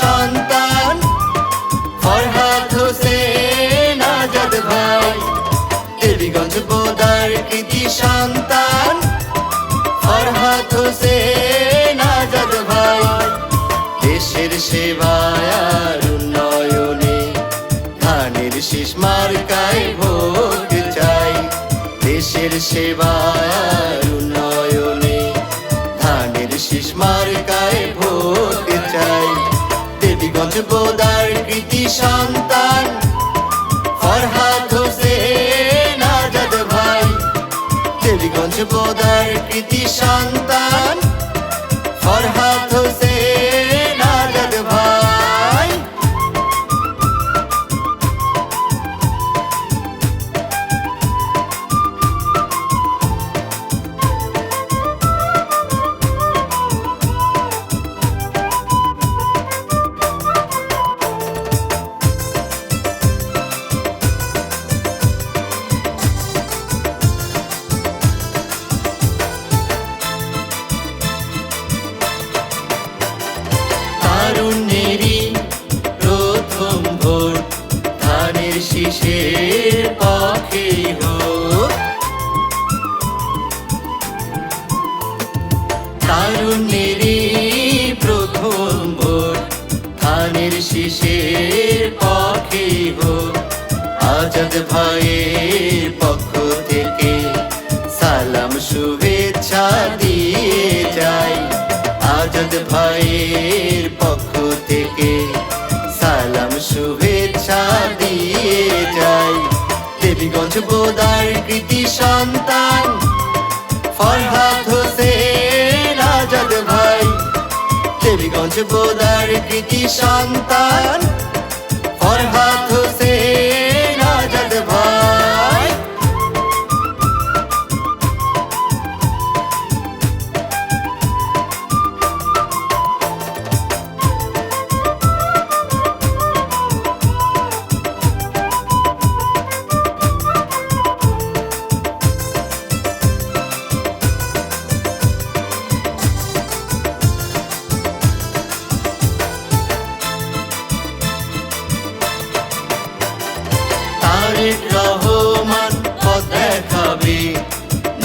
সন্তান। ফরহাদ হোসেন আজাদ ভাই দেবীগঞ্জ বোদার কৃতি সন্তান। ফরহাদ হোসেন আজাদ ভাই, দেশের সেবায় আর উন্নয়নে ধানের শীষ মার্কায় ভোট চাই। দেশের সেবায় দেবীগঞ্জ বোদার কৃতি সন্তান ফরহাদ হোসেন আজাদ ভাই। কেলিগঞ্জ বোদার কৃতি সন্তান ফরহাদ হোসেন ধানের শীষের পক্ষে আজাদ ভাইয়ের পক্ষ থেকে সালাম, শুভেচ্ছা দিয়ে যাই। আজাদ ভাইয়ের পক্ষ থেকে সালাম, শুভেচ্ছা দিয়ে যাই। দেবীগঞ্জ বোদার কৃতি সন্তান দেবীগঞ্জ বোদার কৃতি সন্তান। ফরহাদ দেখাবে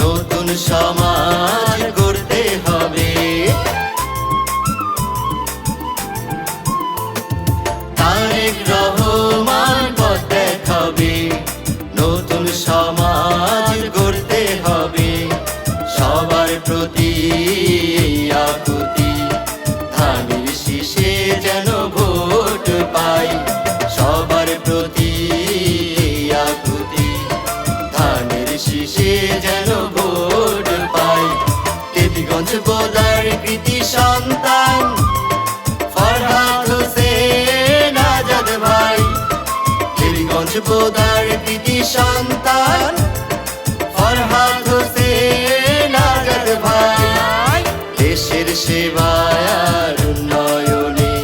নতুন সমাজ দেবীগঞ্জ বোদার কৃতি সন্তান, ফরহাদ হোসেন আজাদ ভাই। দেশের সেবায় আর উন্নয়নে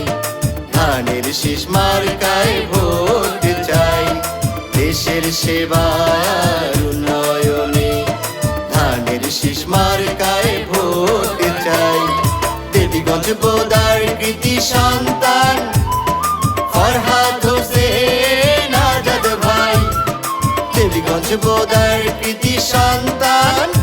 ধানের শীষ মার্কায় ভোট চাই। দেশের সেবায় আর উন্নয়নে ধানের শীষ মার্কায় ভোট চাই। দেবীগঞ্জ বোদার কৃতি সন্তান আজাদ ভাই কৃতি সন্তান।